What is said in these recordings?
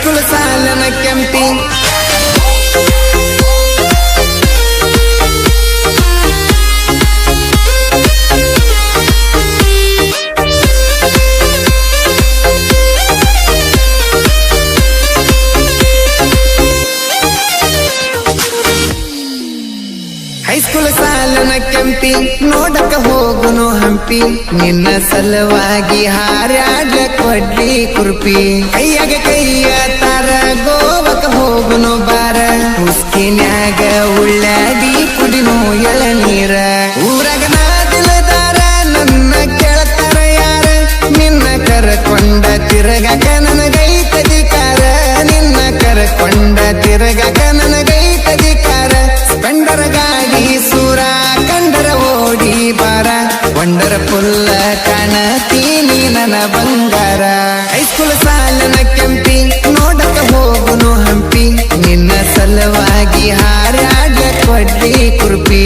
High school ಸಾಲನ ಕೆಂಪಿ. ಸಾಲನ ಕೆಂಪಿ, ನೋಡಕ ಹೋಗುನು ಹಂಪಿ. ನಿನ್ನ ಸಲುವಾಗಿ ಹಾರ್ಯಾಡ್ಲ ಕೊಡ್ಲಿ ಕುರ್ಪಿ. ಕೈಯಾಗ ಕೈಯ ತಿರಗಕ ನನಗೈತಧಿಕಾರ ನಿನ್ನ ಕರಕೊಂಡ ತಿರಗಕ ನನಗೈತಧಿಕಾರ ಸ್ಪೆಂಡರ ಗಾಡಿ ಸೂರ, ಕಂಡರ ಓಡಿ ಬಾರ. ವಂಡರ ಪುಲ್ಲ ಕಾಣತೀನಿ ನನ್ನ ಬಂಗಾರ. ಹೈಸ್ಕೂಲ್ ಸಾಲನ ಕೆಂಪಿ, ನೋಡಕ ಹೋಗುನು ಹಂಪಿ. ನಿನ್ನ ಸಲುವಾಗಿ ಹಾರ್ಯಾಡ್ಲ ಕೊಡ್ಲಿ ಕುರ್ಪಿ.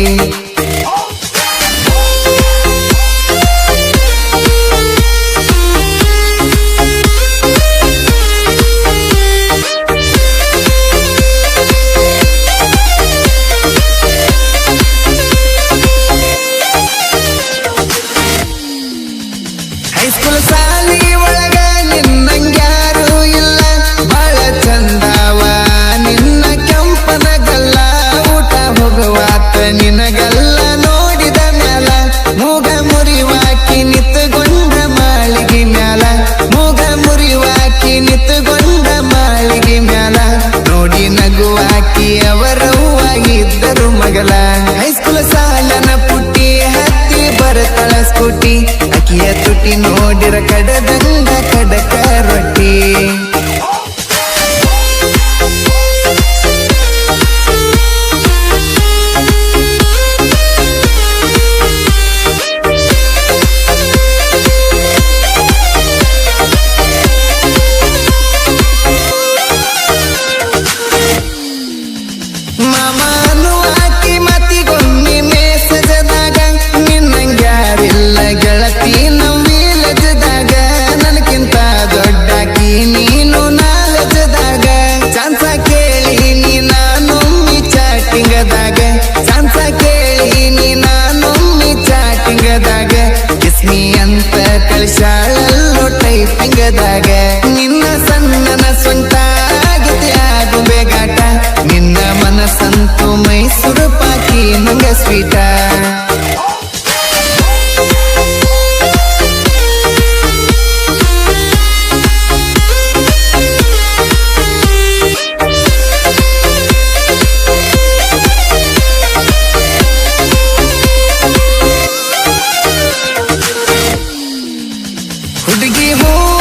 ಹೈಸ್ಕೂಲ್ ಸಾಲನ ಪುಟ್ಟಿ ಹತ್ತಿ ಬರತಳ ಸ್ಕೂಟಿ. ಅಕಿಯ ತುಟಿ ನೋಡಿರ ಕಡದಂಗ ಕಡಕ ರೊಟ್ಟಿ.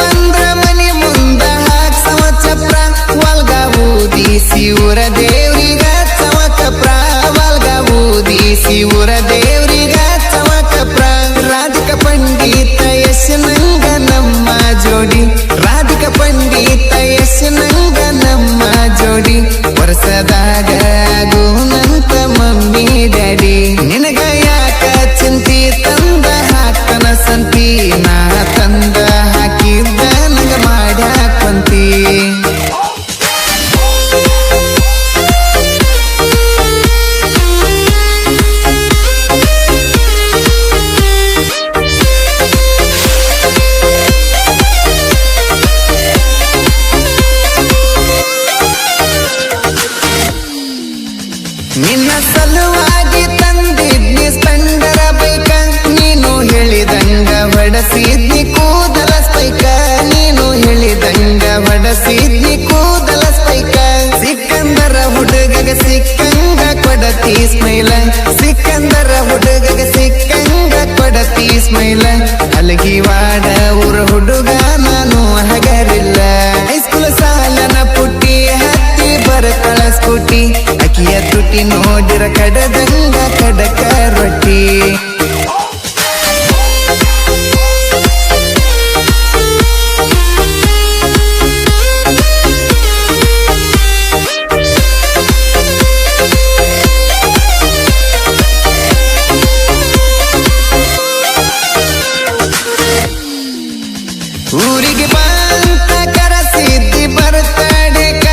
ಅಂದ್ರ ಮನಿ ಮುಂದ ಹಾಕ್ಸವ ಚಪ್ರ, ವಲ್ಗ ಊದಿಸಿ ಊರ ದೇವ್ರಿಗ ಚವ ಕಪ್ರ ವಲ್ಗ ಊದಿಸಿ ಉರ ದೇವ್ರಿಗ ಬಡಸಿದ್ನಿ ಕೂದಲ ಸ್ಪೈಕ ನೀನು ಹೇಳಿದಂಗ ಬಡಸಿದ್ನಿ ಕೂದಲ ಸ್ಪೈಕ ಸಿಕ್ಕಂದರ ಹುಡುಗಗ ಸಿಕ್ಕಂಗ ಕೊಡತಿ ಸ್ಮೈಲ. ಸಿಕ್ಕಂದರ ಹುಡುಗಗ ಸಿಕ್ಕಂಗ ಕೊಡತಿ ಸ್ಮೈಲ. ಅಲಗಿವಾಡ ಊರ ಹುಡುಗ ನಾನು ಹಗರಿಲ್ಲ. ಹೈಸ್ಕೂಲ್ ಸಾಲನ ಪುಟ್ಟಿ ಹತ್ತಿ ಬರತಳ ಸ್ಕೂಟಿ. ಅಕ್ಕಿಯ ತುಟಿ ನೋಡಿರ ಕಡದಂಗ ಕಡಕ ರೊಟ್ಟಿ. ಊರಿಗೆ ಬಂತ ಕರಸಿದ್ದಿ ಬರ್ತಡೆಕ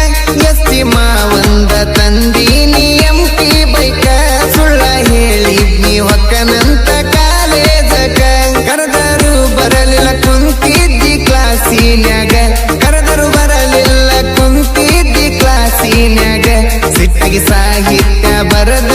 ಎಸ್ತಿ ಮಾವಂದ ತಂದೀನಿ ಎಂಟಿ ಬೈಕ ಸುಳ್ಳ ಹೇಳಿದ್ನಿ ಹೊಕ್ಕನಂತ ಕಾಲೇಜಕ ಕರೆದರು ಬರಲಿಲ್ಲ ಕುಂತಿದ್ದಿ ಕ್ಲಾಸಿನ್ಯಾಗ. ಕರೆದರು ಬರಲಿಲ್ಲ ಕುಂತಿದ್ದಿ ಕ್ಲಾಸಿನ್ಯಾಗ. ಸಿಟ್ಟಾಗಿ ಸಾಹಿತ್ಯ ಬರದ